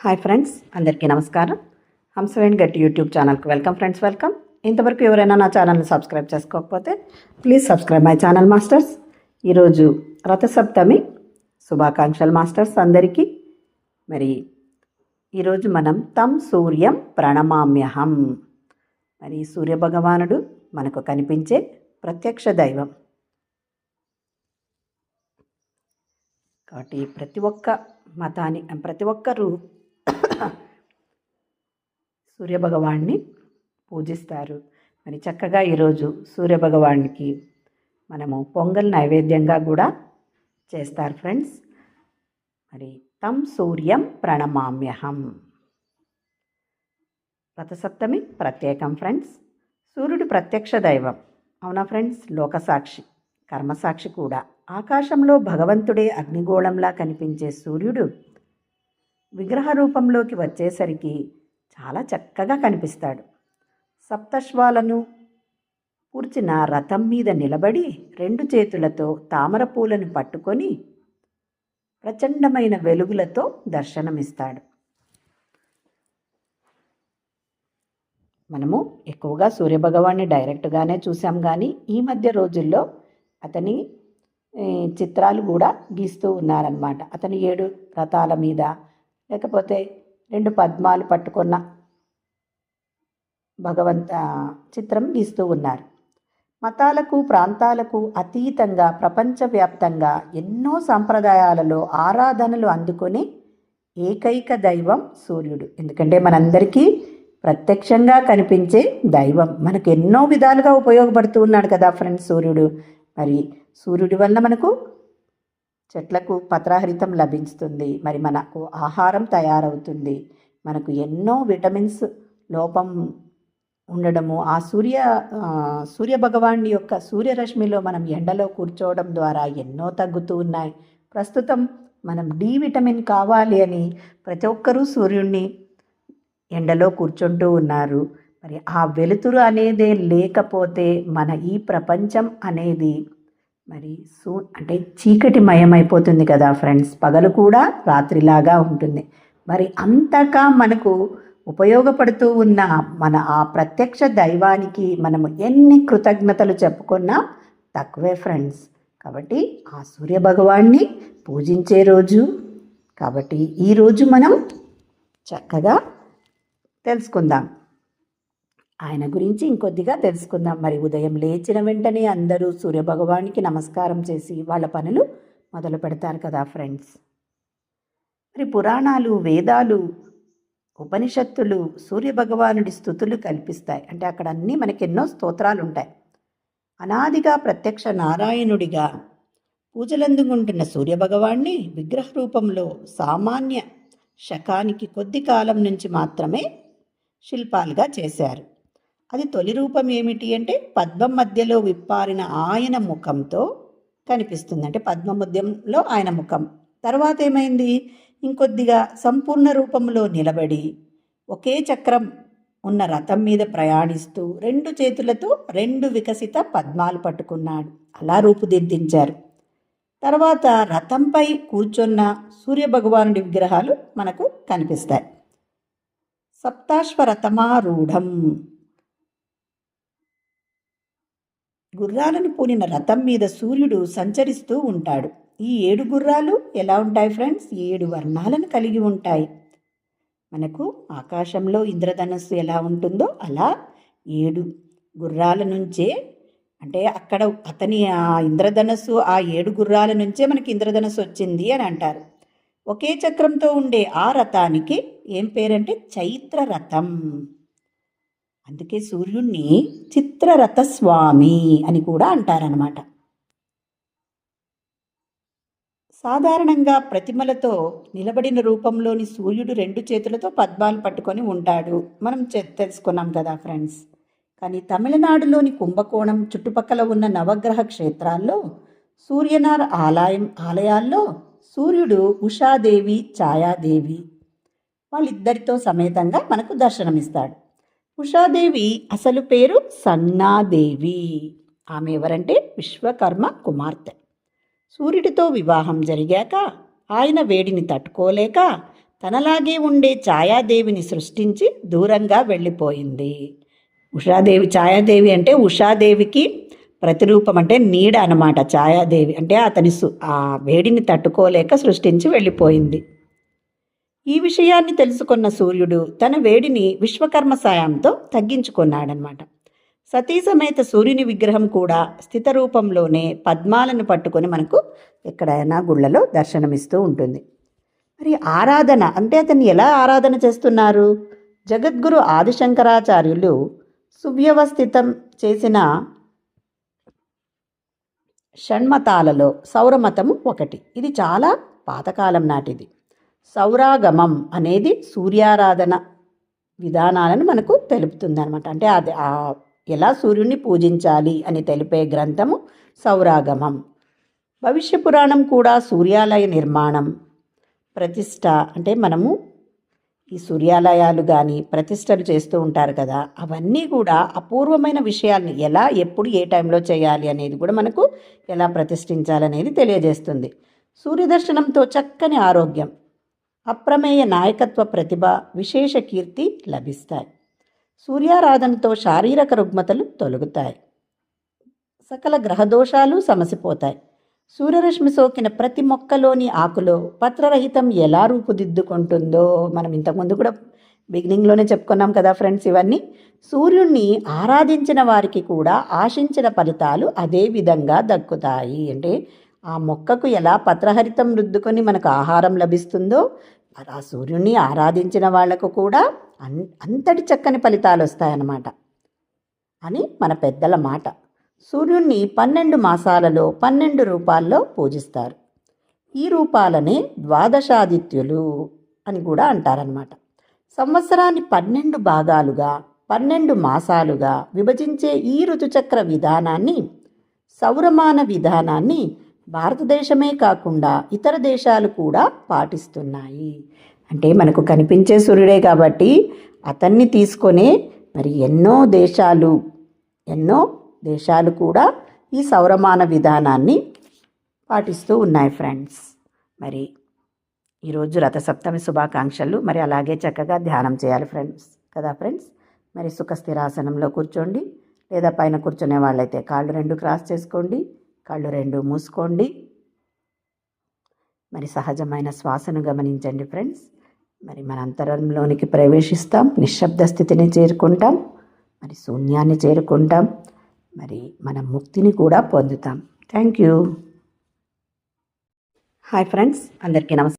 Hi friends అందరికీ నమస్కారం. హంసవేణి గట్టి యూట్యూబ్ ఛానల్కి వెల్కమ్ ఫ్రెండ్స్ వెల్కమ్. ఇంతవరకు ఎవరైనా నా ఛానల్ని సబ్స్క్రైబ్ చేసుకోకపోతే please subscribe my channel masters ఈరోజు రథసప్తమి శుభాకాంక్షలు మాస్టర్స్ అందరికీ. మరి ఈరోజు మనం తం సూర్యం ప్రణమామ్యహం. మరి సూర్యభగవానుడు మనకు కనిపించే ప్రత్యక్ష దైవం. కాబట్టి ప్రతి ఒక్క మతాన్ని ప్రతి ఒక్కరూ సూర్యభగవాన్ని పూజిస్తారు. మరి చక్కగా ఈరోజు సూర్యభగవానికి మనము పొంగల్ నైవేద్యంగా కూడా చేస్తారు ఫ్రెండ్స్. మరి తం సూర్యం ప్రణమామ్యహం. రథసప్తమి ప్రత్యేకం ఫ్రెండ్స్. సూర్యుడు ప్రత్యక్ష దైవం. అవునా ఫ్రెండ్స్? లోకసాక్షి. కర్మసాక్షి కూడా. ఆకాశంలో భగవంతుడే అగ్నిగోళంలా కనిపించే సూర్యుడు విగ్రహ రూపంలోకి వచ్చేసరికి చాలా చక్కగా కనిపిస్తాడు. సప్తశ్వాలను కూర్చిన రథం మీద నిలబడి రెండు చేతులతో తామర పూలను పట్టుకొని ప్రచండమైన వెలుగులతో దర్శనమిస్తాడు. మనము ఎక్కువగా సూర్యభగవాన్ని డైరెక్ట్గానే చూసాం కానీ ఈ మధ్య రోజుల్లో అతని చిత్రాలు కూడా గీస్తూ ఉన్నారనమాట అతని ఏడు రథాల మీద లేకపోతే రెండు పద్మాలు పట్టుకున్న భగవంత చిత్రం గీస్తూ ఉన్నారు. మతాలకు ప్రాంతాలకు అతీతంగా ప్రపంచవ్యాప్తంగా ఎన్నో సంప్రదాయాలలో ఆరాధనలు అందుకొని ఏకైక దైవం సూర్యుడు. ఎందుకంటే మనందరికీ ప్రత్యక్షంగా కనిపించే దైవం. మనకు ఎన్నో విధాలుగా ఉపయోగపడుతూ ఉన్నాడు కదా ఫ్రెండ్స్ సూర్యుడు. మరి సూర్యుడి వల్ల మనకు చెట్లకు పత్రహరితం లభిస్తుంది మరి మనకు ఆహారం తయారవుతుంది. మనకు ఎన్నో విటమిన్స్ లోపం ఉండడము ఆ సూర్య సూర్య భగవాన్ని యొక్క సూర్యరశ్మిలో మనం ఎండలో కూర్చోవడం ద్వారా ఎన్నో తగ్గుతూ ఉన్నాయి. ప్రస్తుతం మనం డి విటమిన్ కావాలి అని ప్రతి ఒక్కరూ సూర్యుడిని ఎండలో కూర్చుంటూ ఉన్నారు. మరి ఆ వెలుతురు అనేదే లేకపోతే మన ఈ ప్రపంచం అనేది మరి సూన్ అంటే చీకటి మయమైపోతుంది కదా ఫ్రెండ్స్. పగలు కూడా రాత్రిలాగా ఉంటుంది. మరి అంతగా మనకు ఉపయోగపడుతూ ఉన్న మన ఆ ప్రత్యక్ష దైవానికి మనము ఎన్ని కృతజ్ఞతలు చెప్పుకున్నా తక్కువే ఫ్రెండ్స్. కాబట్టి ఆ సూర్య భగవాన్ని పూజించే రోజు. కాబట్టి ఈరోజు మనం చక్కగా తెలుసుకుందాం. ఆయన గురించి ఇంకొద్దిగా తెలుసుకుందాం. మరి ఉదయం లేచిన వెంటనే అందరూ సూర్యభగవానికి నమస్కారం చేసి వాళ్ళ పనులు మొదలు పెడతారు కదా ఫ్రెండ్స్. మరి పురాణాలు వేదాలు ఉపనిషత్తులు సూర్యభగవానుడి స్థుతులు కల్పిస్తాయి. అంటే అక్కడ అన్నీ మనకి ఎన్నో స్తోత్రాలు ఉంటాయి అనాదిగా ప్రత్యక్ష నారాయణుడిగా పూజలందుకుంటున్న సూర్యభగవాణ్ణి విగ్రహ రూపంలో సామాన్య శకానికి కొద్ది కాలం నుంచి మాత్రమే శిల్పాలుగా చేశారు. అది తొలి రూపం ఏమిటి అంటే పద్మం మధ్యలో విప్పారిన ఆయన ముఖంతో కనిపిస్తుంది. అంటే పద్మ మధ్యంలో ఆయన ముఖం. తర్వాత ఏమైంది? ఇంకొద్దిగా సంపూర్ణ రూపంలో నిలబడి ఒకే చక్రం ఉన్న రథం మీద ప్రయాణిస్తూ రెండు చేతులతో రెండు వికసిత పద్మాలు పట్టుకున్నాడు. అలా రూపుదిద్దించారు. తర్వాత రథంపై కూర్చున్న సూర్యభగవానుడి విగ్రహాలు మనకు కనిపిస్తాయి. సప్తాశ్వరథమారూఢం. గుర్రాలను పూనిన రథం మీద సూర్యుడు సంచరిస్తూ ఉంటాడు. ఈ ఏడు గుర్రాలు ఎలా ఉంటాయి ఫ్రెండ్స్? ఏడు వర్ణాలను కలిగి ఉంటాయి. మనకు ఆకాశంలో ఇంద్రధనస్సు ఎలా ఉంటుందో అలా ఏడు గుర్రాల నుంచే అంటే అక్కడ అతని ఆ ఇంద్రధనస్సు ఆ ఏడు గుర్రాల నుంచే మనకి ఇంద్రధనస్సు వచ్చింది అని అంటారు. ఒకే చక్రంతో ఉండే ఆ రథానికి ఏం పేరంటే చైత్ర రథం. అందుకే సూర్యుణ్ణి చిత్రరథ స్వామి అని కూడా అంటారనమాట సాధారణంగా ప్రతిమలతో నిలబడిన రూపంలోని సూర్యుడు రెండు చేతులతో పద్మాలు పట్టుకొని ఉంటాడు. మనం చె- తెలుసుకున్నాం కదా ఫ్రెండ్స్. కానీ తమిళనాడులోని కుంభకోణం చుట్టుపక్కల ఉన్న నవగ్రహ క్షేత్రాల్లో సూర్యనార ఆలయం ఆలయాల్లో సూర్యుడు ఉషాదేవి ఛాయాదేవి వాళ్ళిద్దరితో సమేతంగా మనకు దర్శనమిస్తాడు. ఉషాదేవి అసలు పేరు సన్నాదేవి. ఆమె ఎవరంటే విశ్వకర్మ కుమార్తె. సూర్యుడితో వివాహం జరిగాక ఆయన వేడిని తట్టుకోలేక తనలాగే ఉండే ఛాయాదేవిని సృష్టించి దూరంగా వెళ్ళిపోయింది. ఉషాదేవి ఛాయాదేవి అంటే ఉషాదేవికి ప్రతిరూపం అంటే నీడ అనమాట ఛాయాదేవి అంటే అతని సు ఆ వేడిని తట్టుకోలేక సృష్టించి వెళ్ళిపోయింది. ఈ విషయాన్ని తెలుసుకున్న సూర్యుడు తన వేడిని విశ్వకర్మ సాయంతో తగ్గించుకున్నాడనమాట సతీసమేత సూర్యుని విగ్రహం కూడా స్థిత రూపంలోనే పద్మాలను పట్టుకొని మనకు ఎక్కడైనా గుళ్ళలో దర్శనమిస్తూ ఉంటుంది. మరి ఆరాధన అంటే అతన్ని ఎలా ఆరాధన చేస్తున్నారు? జగద్గురు ఆదిశంకరాచార్యులు సువ్యవస్థితం చేసిన షణ్మతాలలో సౌరమతము ఒకటి. ఇది చాలా పాతకాలం నాటిది. సౌరాగమం అనేది సూర్యారాధన విధానాలను మనకు తెలుపుతుంది అనమాట అంటే అది ఎలా సూర్యుడిని పూజించాలి అని తెలిపే గ్రంథము సౌరాగమం. భవిష్య పురాణం కూడా సూర్యాలయ నిర్మాణం ప్రతిష్ట అంటే మనము ఈ సూర్యాలయాలు కానీ ప్రతిష్టలు చేస్తూ ఉంటారు కదా అవన్నీ కూడా అపూర్వమైన విషయాల్ని ఎలా ఎప్పుడు ఏ టైంలో చేయాలి అనేది కూడా మనకు ఎలా ప్రతిష్ఠించాలనేది తెలియజేస్తుంది. సూర్యదర్శనంతో చక్కని ఆరోగ్యం. అప్రమేయ నాయకత్వ ప్రతిభ విశేష కీర్తి లభిస్తాయి. సూర్యారాధనతో శారీరక రుగ్మతలు తొలగుతాయి. సకల గ్రహదోషాలు సమసిపోతాయి. సూర్యరశ్మి సోకిన ప్రతి మొక్కలోని ఆకులో పత్రరహితం ఎలా రూపుదిద్దుకుంటుందో మనం ఇంతకుముందు కూడా బిగినింగ్లోనే చెప్పుకున్నాం కదా ఫ్రెండ్స్ ఇవన్నీ. సూర్యుణ్ణి ఆరాధించిన వారికి కూడా ఆశించిన ఫలితాలు అదే విధంగా దక్కుతాయి. అంటే ఆ మొక్కకు ఎలా పత్రహరితం రుద్దుకొని మనకు ఆహారం లభిస్తుందో ఆ సూర్యుణ్ణి ఆరాధించిన వాళ్ళకు కూడా అన్ అంతటి చక్కని ఫలితాలు వస్తాయన్నమాట. అని మన పెద్దల మాట. సూర్యుణ్ణి పన్నెండు మాసాలలో పన్నెండు రూపాల్లో పూజిస్తారు. ఈ రూపాలనే ద్వాదశాదిత్యులు అని కూడా అంటారనమాట సంవత్సరాన్ని పన్నెండు భాగాలుగా పన్నెండు మాసాలుగా విభజించే ఈ ఋతుచక్ర విధానాన్ని సౌరమాన విధానాన్ని భారతదేశమే కాకుండా ఇతర దేశాలు కూడా పాటిస్తున్నాయి. అంటే మనకు కనిపించే సూర్యుడే కాబట్టి అతన్ని తీసుకొనే మరి ఎన్నో దేశాలు ఎన్నో దేశాలు కూడా ఈ సౌరమాన విధానాన్ని పాటిస్తూ ఉన్నాయి ఫ్రెండ్స్. మరి ఈరోజు రథసప్తమి శుభాకాంక్షలు. మరి అలాగే చక్కగా ధ్యానం చేయాలి ఫ్రెండ్స్. కదా ఫ్రెండ్స్? మరి సుఖ స్థిరాసనంలో కూర్చోండి. లేదా పైన కూర్చునే వాళ్ళైతే కాళ్ళు రెండు క్రాస్ చేసుకోండి. కళ్ళు రెండు మూసుకోండి. మరి సహజమైన శ్వాసను గమనించండి ఫ్రెండ్స్. మరి మన అంతరంలోనికి ప్రవేశిస్తాం. నిశ్శబ్ద స్థితిని చేరుకుంటాం. మరి శూన్యాన్ని చేరుకుంటాం. మరి మన ముక్తిని కూడా పొందుతాం. Thank you. హాయ్ ఫ్రెండ్స్ అందరికీ నమస్కారం.